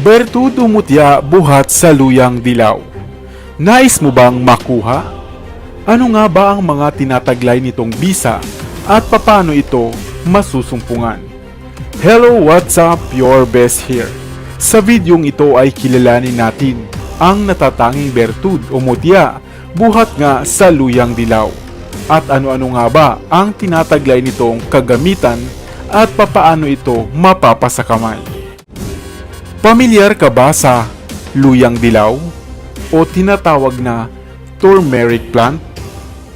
Bertudo mutya buhat sa luyang dilaw. Nais mo bang makuha? Ano nga ba ang mga tinataglay nitong bisa at papaano ito masusumpungan? Hello, what's up? Your best here. Sa videong ito ay kilalanin natin ang natatanging bertud o mutya buhat nga sa luyang dilaw. At ano-ano nga ba ang tinataglay nitong kagamitan at papaano ito mapapasakamay? Pamilyar ka ba sa luyang dilaw o tinatawag na turmeric plant?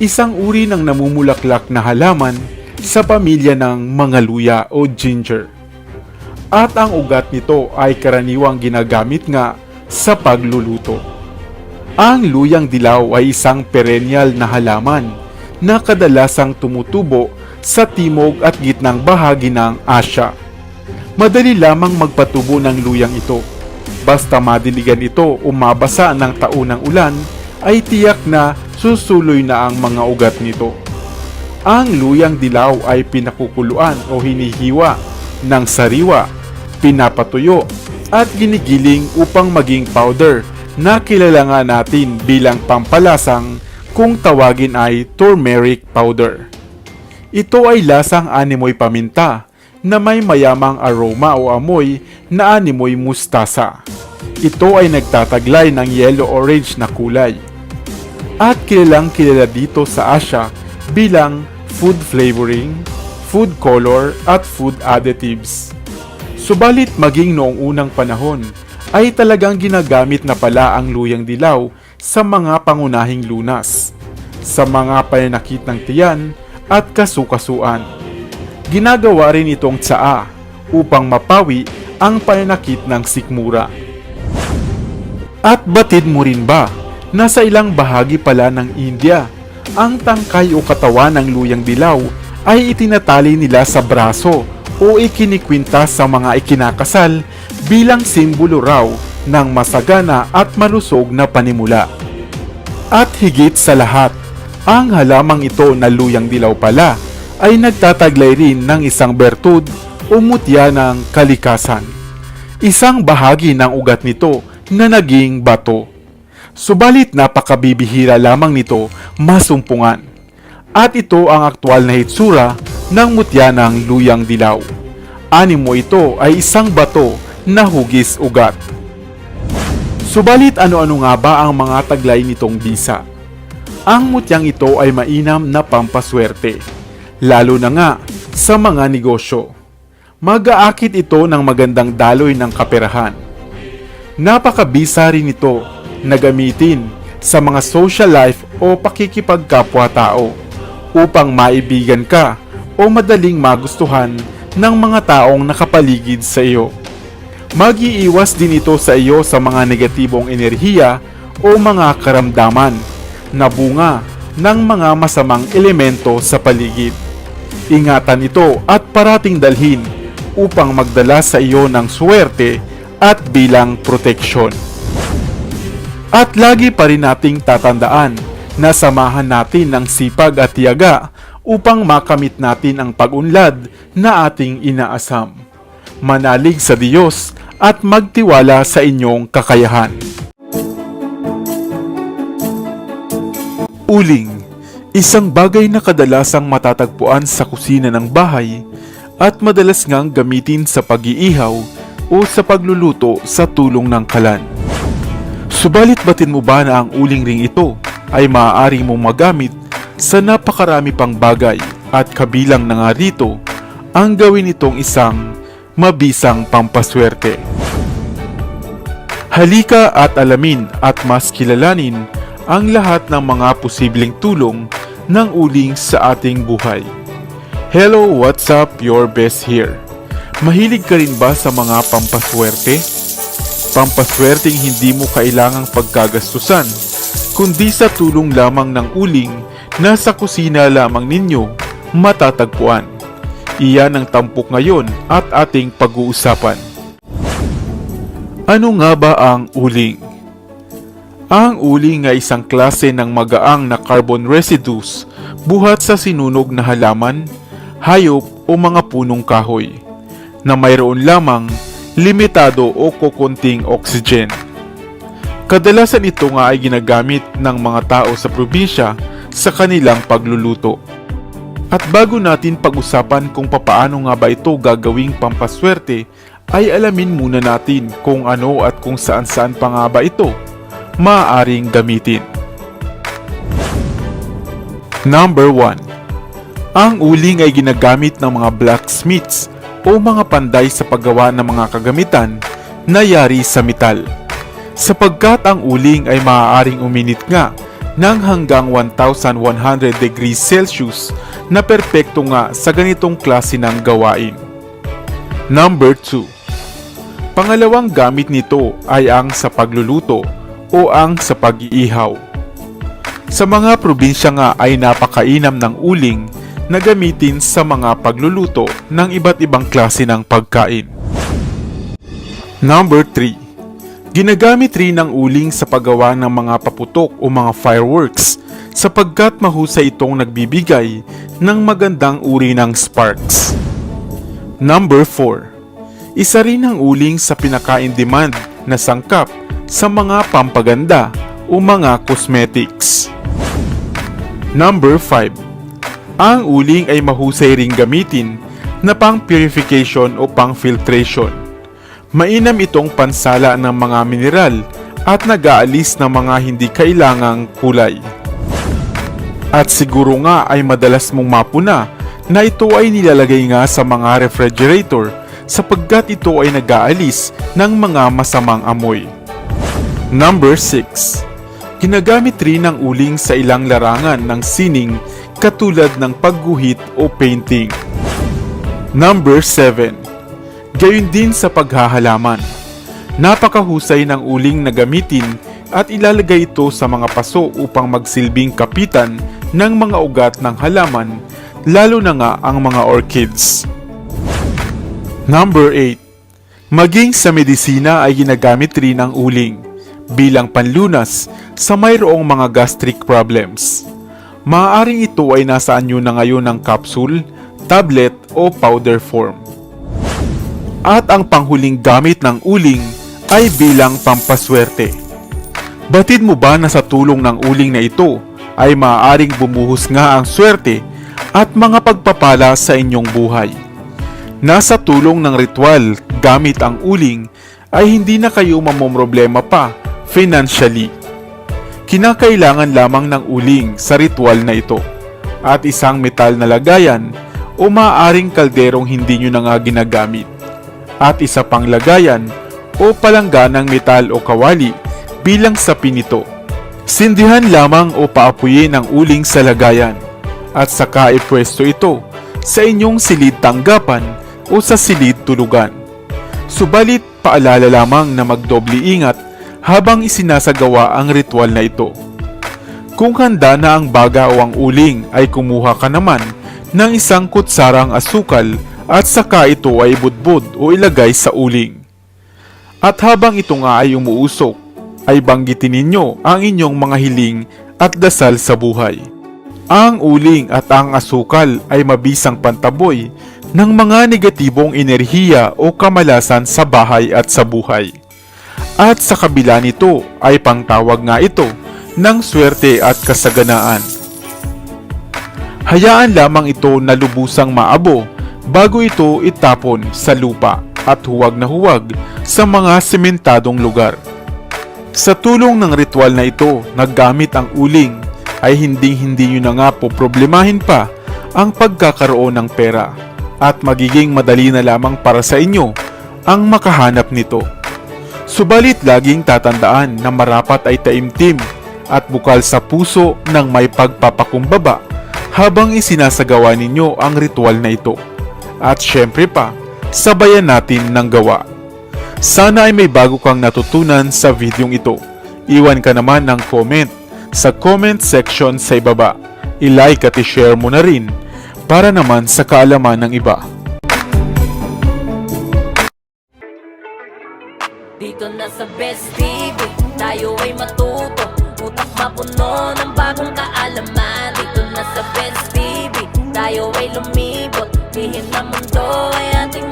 Isang uri ng namumulaklak na halaman sa pamilya ng mga luya o ginger. At ang ugat nito ay karaniwang ginagamit nga sa pagluluto. Ang luyang dilaw ay isang perennial na halaman na kadalasang tumutubo sa timog at gitnang bahagi ng Asya. Madali lamang magpatubo ng luyang ito. Basta madiligan ito o mabasa ng taunang ulan, ay tiyak na susuloy na ang mga ugat nito. Ang luyang dilaw ay pinakukuluan o hinihiwa ng sariwa, pinapatuyo at ginigiling upang maging powder na kilala nga natin bilang pampalasang kung tawagin ay turmeric powder. Ito ay lasang animoy paminta na may mayamang aroma o amoy na animoy mustasa. Ito ay nagtataglay ng yellow-orange na kulay. At kilalang kilala dito sa Asia bilang food flavoring, food color at food additives. Subalit maging noong unang panahon ay talagang ginagamit na pala ang luyang dilaw sa mga pangunahing lunas, sa mga pananakit ng tiyan at kasukasuan. Ginagawa rin itong tsaa upang mapawi ang pananakit ng sikmura. At batid mo rin ba na sa ilang bahagi pala ng India, ang tangkay o katawan ng luyang dilaw ay itinatali nila sa braso o ikinikwinta sa mga ikinakasal bilang simbolo raw ng masagana at malusog na panimula. At higit sa lahat, ang halamang ito na luyang dilaw pala ay nagtataglay rin ng isang bertud o mutya ng kalikasan. Isang bahagi ng ugat nito na naging bato. Subalit napakabibihira lamang nito masumpungan. At ito ang aktwal na hitsura ng mutya ng luyang dilaw. Animo ito ay isang bato na hugis ugat. Subalit ano-ano nga ba ang mga taglay nitong bisa? Ang mutyang ito ay mainam na pampaswerte, lalo na nga sa mga negosyo. Mag-aakit ito ng magandang daloy ng kaperahan. Napakabisa rin ito na gamitin sa mga social life o pakikipagkapwa-tao upang maibigan ka o madaling magustuhan ng mga taong nakapaligid sa iyo. Mag-iiwas din ito sa iyo sa mga negatibong enerhiya o mga karamdaman na bunga ng mga masamang elemento sa paligid. Ingatan ito at parating dalhin upang magdala sa iyo ng swerte at bilang proteksyon. At lagi pa rin nating tatandaan na samahan natin ng sipag at tiyaga upang makamit natin ang pag-unlad na ating inaasam. Manalig sa Diyos at magtiwala sa inyong kakayahan. Uling Isang bagay na kadalasang matatagpuan sa kusina ng bahay at madalas ngang gamitin sa pag-iihaw o sa pagluluto sa tulong ng kalan. Subalit batin mo ba na ang uling ring ito ay maaari mong magamit sa napakarami pang bagay at kabilang na nga rito ang gawin itong isang mabisang pampaswerte. Halika at alamin at mas kilalanin ang lahat ng mga posibleng tulong ng uling sa ating buhay. Hello, what's up? Your best here. Mahilig ka rin ba sa mga pampaswerte? Pampaswerteng hindi mo kailangang pagkagastusan, kundi sa tulong lamang ng uling na sa kusina lamang ninyo matatagpuan. Iyan ang tampok ngayon at ating pag-uusapan. Ano nga ba ang uling? Ang uling ay isang klase ng magaang na carbon residues buhat sa sinunog na halaman, hayop o mga punong kahoy na mayroon lamang limitado o kukunting oxygen. Kadalasan ito nga ay ginagamit ng mga tao sa probinsya sa kanilang pagluluto. At bago natin pag-usapan kung papaano nga ba ito gagawing pampaswerte, ay alamin muna natin kung ano at kung saan-saan pa nga ba ito maaaring gamitin. Number 1. Ang uling ay ginagamit ng mga blacksmiths o mga panday sa paggawa ng mga kagamitan na yari sa metal. Sapagkat ang uling ay maaaring uminit nga ng hanggang 1100 degrees Celsius na perpekto nga sa ganitong klase ng gawain. Number 2. Pangalawang gamit nito ay ang sa pagluluto o ang sa pag-iihaw. Sa mga probinsya nga ay napakainam ng uling na gamitin sa mga pagluluto ng iba't ibang klase ng pagkain. Number 3. Ginagamit rin ang uling sa paggawa ng mga paputok o mga fireworks sapagkat mahusay itong nagbibigay ng magandang uri ng sparks. Number 4. Isa rin ang uling sa pinaka-in-demand na sangkap sa mga pampaganda o mga cosmetics. Number 5. Ang uling ay mahusay ring gamitin na pang purification o pang filtration. Mainam itong pansala ng mga mineral at nag-aalis ng mga hindi kailangang kulay. At siguro nga ay madalas mong mapuna na ito ay nilalagay nga sa mga refrigerator sapagkat ito ay nag-aalis ng mga masamang amoy. Number 6. Ginagamit rin ang uling sa ilang larangan ng sining katulad ng pagguhit o painting. Number 7. Gayun din sa paghahalaman. Napakahusay ng uling na gamitin at ilalagay ito sa mga paso upang magsilbing kapitan ng mga ugat ng halaman lalo na nga ang mga orchids. Number 8. Maging sa medisina ay ginagamit rin ang uling bilang panlunas sa mayroong mga gastric problems. Maaaring ito ay nasa anyo na ngayon ng capsule, tablet o powder form. At ang panghuling gamit ng uling ay bilang pampaswerte. Batid mo ba na sa tulong ng uling na ito ay maaaring bumuhos nga ang swerte at mga pagpapala sa inyong buhay? Nasa tulong ng ritual gamit ang uling ay hindi na kayo mamomroblema pa financially. Kinakailangan lamang ng uling sa ritual na ito at isang metal na lagayan o maaaring kalderong hindi nyo na nga ginagamit at isa pang lagayan o palangganang metal o kawali bilang sapi nito. Sindihan lamang o paapuyin ang uling sa lagayan at saka ipwesto ito sa inyong silid tanggapan o sa silid tulugan. Subalit paalala lamang na magdobli ingat habang isinasagawa ang ritual na ito. Kung handa na ang baga o ang uling ay kumuha ka naman ng isang kutsarang asukal at saka ito ay budbud o ilagay sa uling. At habang ito nga ay umuusok, ay banggitin ninyo ang inyong mga hiling at dasal sa buhay. Ang uling at ang asukal ay mabisang pantaboy ng mga negatibong enerhiya o kamalasan sa bahay at sa buhay. At sa kabila nito ay pangtawag nga ito ng swerte at kasaganaan. Hayaan lamang ito na lubusang maabo bago ito itapon sa lupa at huwag na huwag sa mga sementadong lugar. Sa tulong ng ritual na ito, naggamit ang uling ay hindi-hindi nyo na nga po problemahin pa ang pagkakaroon ng pera at magiging madali na lamang para sa inyo ang makahanap nito. Subalit laging tatandaan na marapat ay taimtim at bukal sa puso ng may pagpapakumbaba habang isinasagawa ninyo ang ritual na ito. At syempre pa, sabayan natin ng gawa. Sana ay may bago kang natutunan sa videong ito. Iwan ka naman ng comment sa comment section sa ibaba. I-like at i-share mo na rin para naman sa kaalaman ng iba. Dito na sa Best TV Tayo ay matuto. Utak mapuno ng bagong kaalaman. Dito na sa Best TV Tayo ay lumibot. Dihin na mundo ay ating